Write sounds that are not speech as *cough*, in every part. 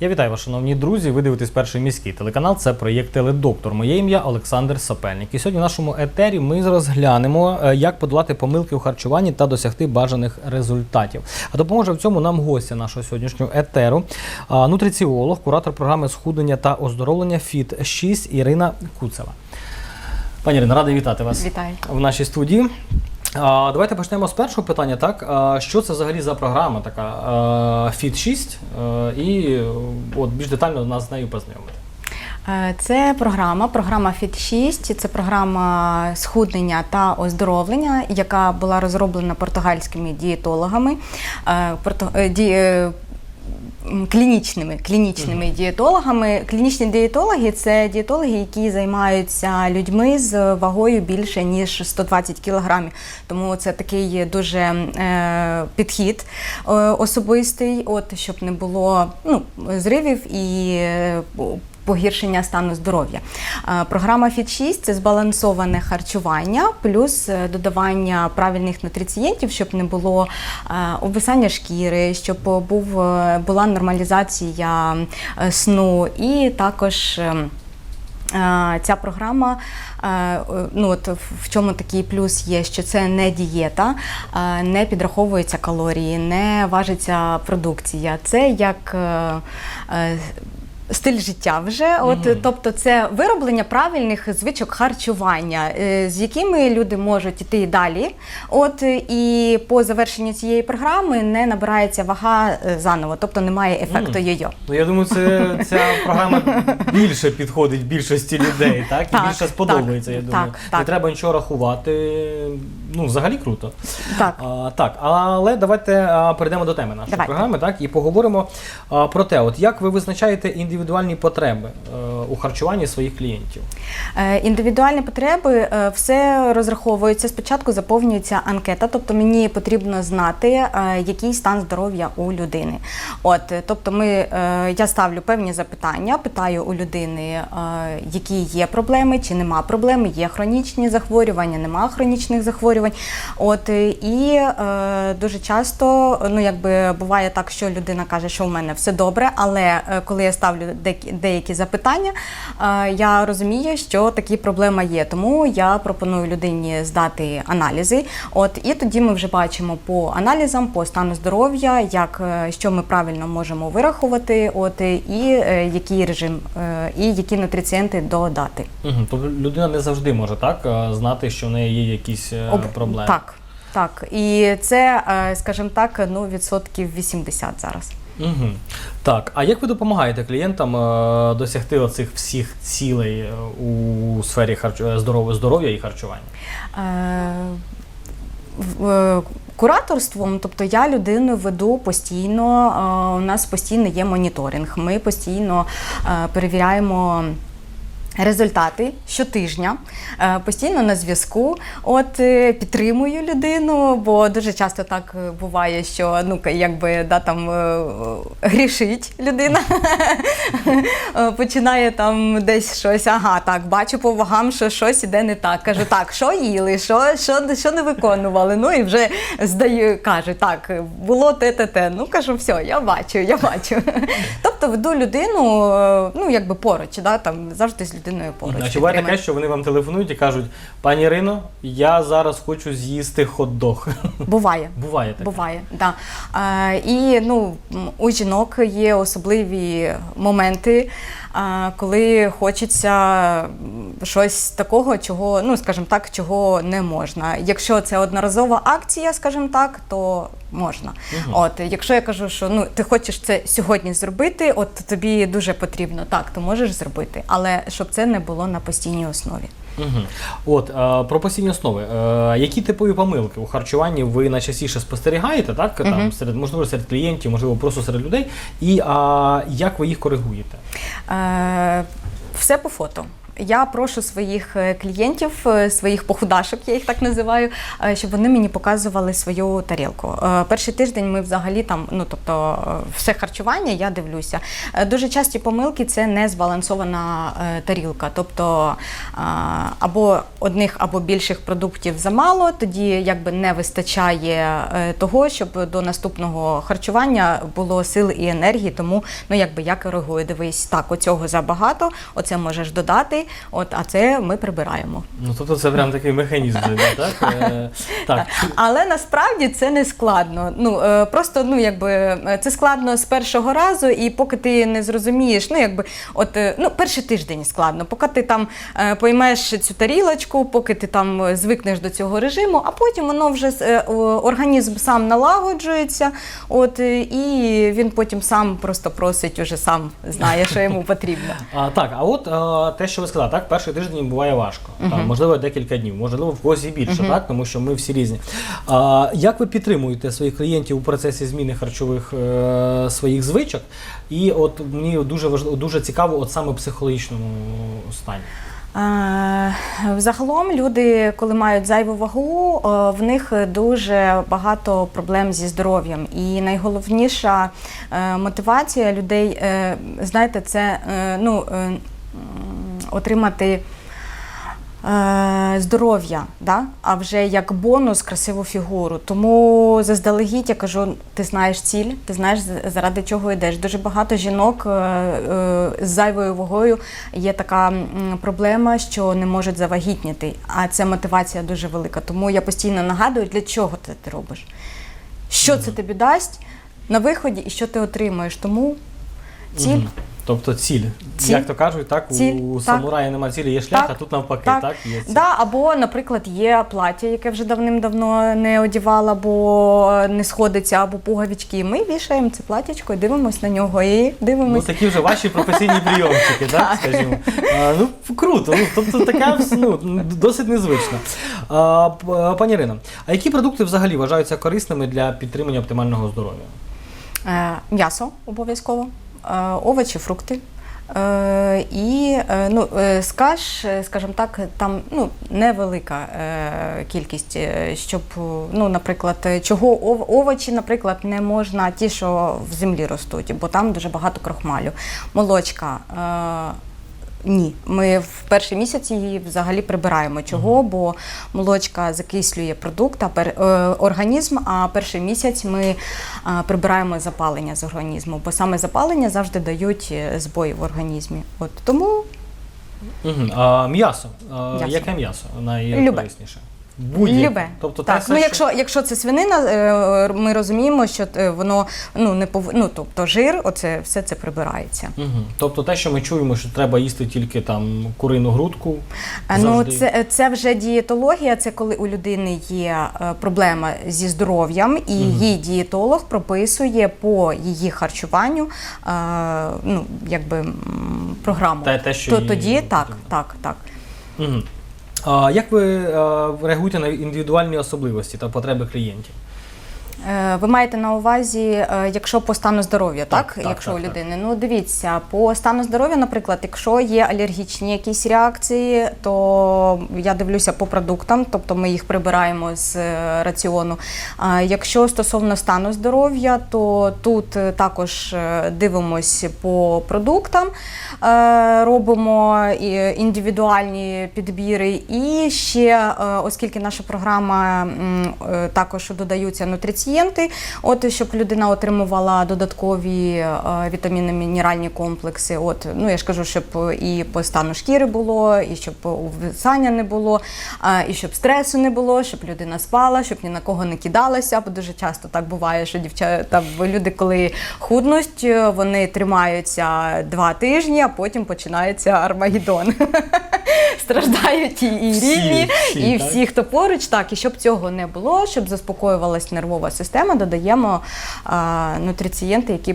Я вітаю вас, шановні друзі. Ви дивитесь перший міський телеканал. Це проєкт Теледоктор. Моє ім'я Олександр Сапельник. І сьогодні в нашому етері ми розглянемо, е, як подолати помилки у харчуванні та досягти бажаних результатів. А допоможе в цьому нам гостя нашого сьогоднішнього етеру, нутриціолог, куратор програми схуднення та оздоровлення ФІТ 6 Ірина Куцева. Пані Ірина, радий вітати вас Вітаю. в нашій студії. Давайте почнемо з першого питання. Так, що це взагалі за програма така Fit 6? Е, і е, от більш детально нас з нею познайомити. Е, Це програма, програма Fit 6, це програма схуднення та оздоровлення, яка була розроблена португальськими дієтологами, клінічними, клінічними дієтологами. Клінічні дієтологи це дієтологи, які займаються людьми з вагою більше ніж 120 кілограмів. Тому це такий дуже е, підхід е, особистий, от щоб не було ну, зривів і е, погіршення стану здоров'я. Е, Програма Fit 6 це збалансоване харчування, плюс е, додавання правильних нутрицієнтів, щоб не було е, обвисання шкіри, щоб був, була нормалізація сну і також. Ця програма, ну от в чому такий плюс є, що це не дієта, не підраховуються калорії, не важиться продукція. Це як стиль життя вже. От, Мгм. Тобто це вироблення правильних звичок харчування, е, з якими люди можуть іти далі. От і по завершенню цієї програми не набирається вага е, заново, тобто немає ефекту Мгм. йо-йо. Ну я думаю, це ця програма більше підходить більшості людей, так? І Так, більше сподобається, я думаю. так, Не треба нічого рахувати. Ну, взагалі круто. Так. А, так, але давайте а, перейдемо до теми нашої Давайте. програми, так, і поговоримо а, про те, от як ви визначаєте індивідуальні потреби е, у харчуванні своїх клієнтів. Е, Індивідуальні потреби е, все розраховується. Спочатку заповнюється анкета, тобто мені потрібно знати, е, який стан здоров'я у людини. От, тобто, ми, е, я ставлю певні запитання, питаю у людини, е, які є проблеми, чи нема проблем, є хронічні захворювання, нема хронічних захворювань. От е, і е, дуже часто, ну якби буває так, що людина каже, що у мене все добре, але е, коли я ставлю деякі, запитання, е, я розумію, що такі проблеми є. Тому я пропоную людині здати аналізи. От і тоді ми вже бачимо по аналізам, по стану здоров'я, як е, що ми правильно можемо вирахувати, от і е, який режим, е, і які нутріцієнти додати. Угу. Тобто людина не завжди може так знати, що в неї є якісь Об- проблеми. Так, так. І це, е, скажімо так, ну відсотків 80 зараз. Угу. Так, а як ви допомагаєте клієнтам е, досягти оцих всіх цілей е, у сфері харч... здоров'я, здоров'я і харчування? Е, е, Кураторством, тобто я людину веду постійно. е, У нас постійно є моніторинг. Ми постійно е, перевіряємо. Результати щотижня е, постійно на зв'язку. От е, підтримую людину, бо дуже часто так е, буває, що ну якби да там грішить людина, *laughs* починає там десь щось. Ага, так бачу по вагам, що щось іде не так. Кажу, так, що їли, що, що, що не виконували. Ну і вже здаю, каже, так, було те, те, те. Ну кажу, все, я бачу, я бачу. *laughs* Тобто веду людину, ну якби поруч, да, там завжди з людиною поруч. Значить, буває таке, що вони вам телефонують і кажуть, пані Ірино, я зараз хочу з'їсти хот-дог. Буває. *laughs* Буває таке. Буває, да. А, і ну, у жінок є особливі моменти, а, коли хочеться щось такого, чого, ну скажімо так, чого не можна. Якщо це одноразова акція, скажімо так, то можна. Мгм. От, якщо я кажу, що ну ти хочеш це сьогодні зробити, от тобі дуже потрібно, так, ти можеш зробити, але щоб це не було на постійній основі. Угу. От, е, про постійні основи. Е, які типові помилки у харчуванні ви найчастіше спостерігаєте, так? Там, серед, можливо, серед клієнтів, можливо, просто серед людей. І а, як ви їх коригуєте? Е, все по фото. Я прошу своїх е, клієнтів, е, своїх похудашок, я їх так називаю, е, щоб вони мені показували свою тарілку. Перший тиждень ми взагалі там, ну тобто, все харчування я дивлюся. Дуже часті помилки це не збалансована тарілка. Тобто або одних, або більших продуктів замало, тоді якби не вистачає того, щоб до наступного харчування було сил і енергії. Тому ну якби я коригую, дивись, так, оцього забагато, оце можеш додати, от, а це ми прибираємо. Ну тобто це прям такий механізм, *laughs* так? Е, так. Але насправді це не складно. Ну е, просто ну якби е, це складно з першого разу, і поки ти не зрозумієш, ну якби от ну перший тиждень складно, поки ти там поймеш цю тарілочку, поки ти там звикнеш до цього режиму, а потім воно вже організм сам налагоджується, от і він потім сам просто просить, уже сам знає, що йому потрібно. А, так, а от те, що ви сказали, так, перший тиждень буває важко. Там, можливо, декілька днів, можливо, в когось і більше, так, тому що ми всі різні. А, як ви підтримуєте своїх клієнтів у процесі зміни харчових е, своїх звичок? І от мені дуже важливо, дуже цікаво, от саме психологічному стані. Взагалом люди, коли мають зайву вагу, в них дуже багато проблем зі здоров'ям. І найголовніша е, мотивація людей, е, знаєте, це е, ну, отримати. е, Здоров'я, да? а вже як бонус красиву фігуру. Тому заздалегідь я кажу, ти знаєш ціль, ти знаєш заради чого йдеш. Дуже багато жінок е, е, з зайвою вагою є така проблема, що не можуть завагітніти. А це мотивація дуже велика. Тому я постійно нагадую, для чого ти робиш, що це тобі дасть на виході і що ти отримуєш. Тому ціль. Тобто ціль. Ціль. Як то кажуть, так, Ціль, у так. самурая немає цілі, є шлях, Так, а тут навпаки, так, так. є ціль. Да, або, наприклад, є плаття, яке вже давним-давно не одівала, бо не сходиться, або пуговички. Ми вішаємо це платтячко і дивимося на нього. І Ну, такі вже ваші професійні прийомчики, *laughs* так, скажімо. А, ну, круто. Ну, тобто така ну, досить незвична. А, пані Ірино, а які продукти взагалі вважаються корисними для підтримання оптимального здоров'я? Е, м'ясо обов'язково, е, овочі, фрукти. Е, і е, ну, скаж, е, скажімо так, там ну, невелика е, кількість, е, щоб, е, ну, наприклад, е, чого овочі, наприклад, не можна ті, що в землі ростуть, бо там дуже багато крохмалю. Молочка. Ні, ми в перший місяць її взагалі прибираємо. Чого? Бо молочка закислює продукт, а пер, е, організм, а перший місяць ми е, прибираємо запалення з організму, бо саме запалення завжди дають е, збої в організмі. От тому Угу. А, м'ясо. А, М'ясо. Яке м'ясо найкорисніше? Будь-яке. любе. Тобто так. все, Ну, що- якщо, якщо це свинина, е, ми розуміємо, що е, воно ну не пов... ну, тобто жир, оце все це прибирається. Угу. Тобто те, що ми чуємо, що треба їсти тільки там курину грудку. Ну, це, це вже дієтологія, це коли у людини є е, проблема зі здоров'ям, і її дієтолог прописує по її харчуванню е, ну, якби, програму. Те- те, що То їй тоді так, так, так. Угу. Як ви реагуєте на індивідуальні особливості та потреби клієнтів? Е, Ви маєте на увазі, е, якщо по стану здоров'я, Так, так? так, якщо так, у так. людини. Ну дивіться, по стану здоров'я, наприклад, якщо є алергічні якісь реакції, то я дивлюся по продуктам, тобто ми їх прибираємо з е, раціону. А якщо стосовно стану здоров'я, то тут також дивимось по продуктам, робимо індивідуальні підбіри. І ще, оскільки наша програма також додаються нутрицієнти, от щоб людина отримувала додаткові е, вітамінно мінеральні комплекси. От ну я ж кажу, щоб і по стану шкіри було, і щоб увисання не було, і щоб стресу не було, щоб людина спала, щоб ні на кого не кидалася. Бо дуже часто так буває, що дівчата люди, коли худнуть, вони тримаються два тижні, а потім починається Армагеддон. *laughs* Страждають і, і Всі, рідні, всі, і всі, хто поруч, так і щоб цього не було, щоб заспокоювалась нервова система, додаємо нутрицієнти, які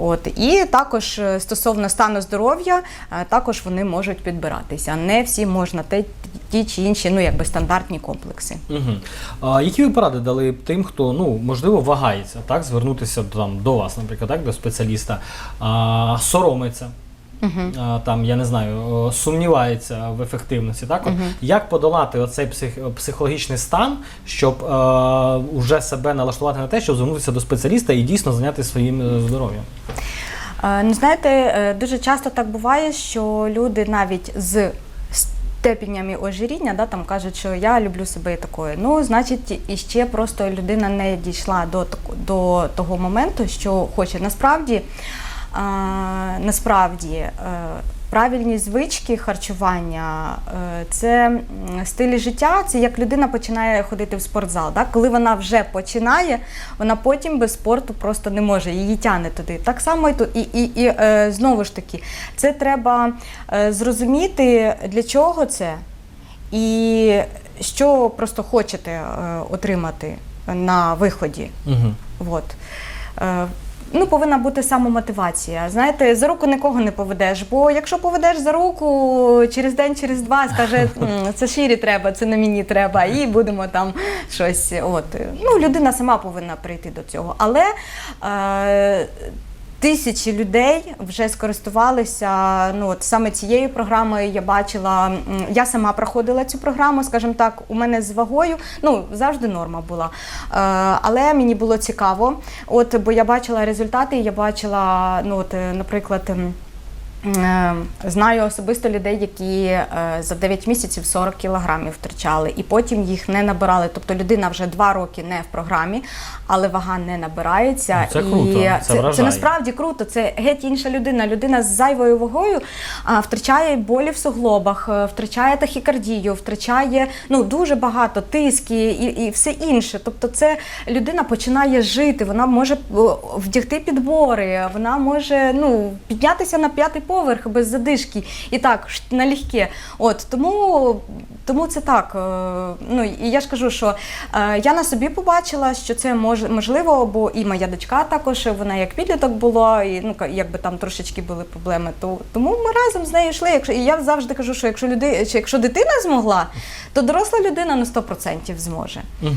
от і також е, стосовно стану здоров'я, е, також вони можуть підбиратися. Не всі можна те, ті чи інші, ну якби стандартні комплекси. Угу. А, які ви поради дали б тим, хто ну можливо вагається, так звернутися там до вас, наприклад, так до спеціаліста, а, соромиться, а, там, я не знаю, сумнівається в ефективності. Так? От, Як подолати оцей псих, психологічний стан, щоб е, уже себе налаштувати на те, щоб звернутися до спеціаліста і дійсно зайнятися своїм е, здоров'ям? Е, Ну, знаєте, е, дуже часто так буває, що люди навіть з степенями ожиріння, да, там кажуть, що я люблю себе такою. Ну, значить, і ще просто людина не дійшла до, до того моменту, що хоче. Насправді, насправді е, правильні звички харчування е, це стиль життя, це як людина починає ходити в спортзал. Да? Коли вона вже починає, вона потім без спорту просто не може, її тягне туди. Так само і тут. І, і, і е, знову ж таки, це треба зрозуміти, для чого це, і що просто хочете отримати на виході. Угу. От. Ну, повинна бути самомотивація. Знаєте, за руку нікого не поведеш, бо якщо поведеш за руку через день, через два, скаже, *laughs* це ширі треба, це не мені треба, і будемо там щось. От. Ну, людина сама повинна прийти до цього. Але е, тисячі людей вже скористувалися ну, от саме цією програмою. Я бачила, я сама проходила цю програму, скажімо так, у мене з вагою, ну, завжди норма була. Е, але мені було цікаво, от, бо я бачила результати, я бачила, ну, от, е, наприклад, ем, Знаю особисто людей, які е, за 9 місяців 40 кілограмів втрачали, і потім їх не набирали. Тобто людина вже 2 роки не в програмі, але вага не набирається. Ну, це круто, і це це, вражає. насправді круто. Це геть інша людина. Людина з зайвою вагою втрачає болі в суглобах, е, втрачає тахікардію, втрачає ну дуже багато тиски і, і все інше. Тобто, це людина починає жити. Вона може вдягти підбори, вона може ну піднятися на п'ятий поверх без задишки і так налегке. От тому, тому це так. е, Ну і я ж кажу, що е, я на собі побачила, що це мож, можливо, бо і моя дочка також вона як підліток була, і ну якби там трошечки були проблеми. То тому ми разом з нею йшли. Якщо і я завжди кажу, що якщо люди, чи якщо дитина змогла, то доросла людина на 100% зможе. Угу.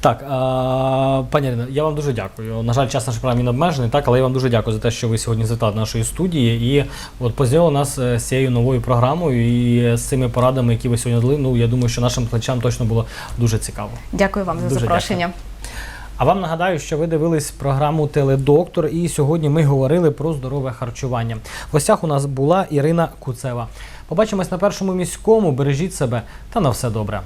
Так, а, пані Ірина, я вам дуже дякую. На жаль, час наш програмі обмежений, так, але я вам дуже дякую за те, що ви сьогодні завітали до нашої студії і от познайомили нас е, з цією новою програмою і з цими порадами, які ви сьогодні дали. Ну, я думаю, що нашим глядачам точно було дуже цікаво. Дякую вам за Дуже запрошення. А вам нагадаю, що ви дивились програму Теледоктор, і сьогодні ми говорили про здорове харчування. В гостях у нас була Ірина Куцева. Побачимось на першому міському. Бережіть себе та на все добре.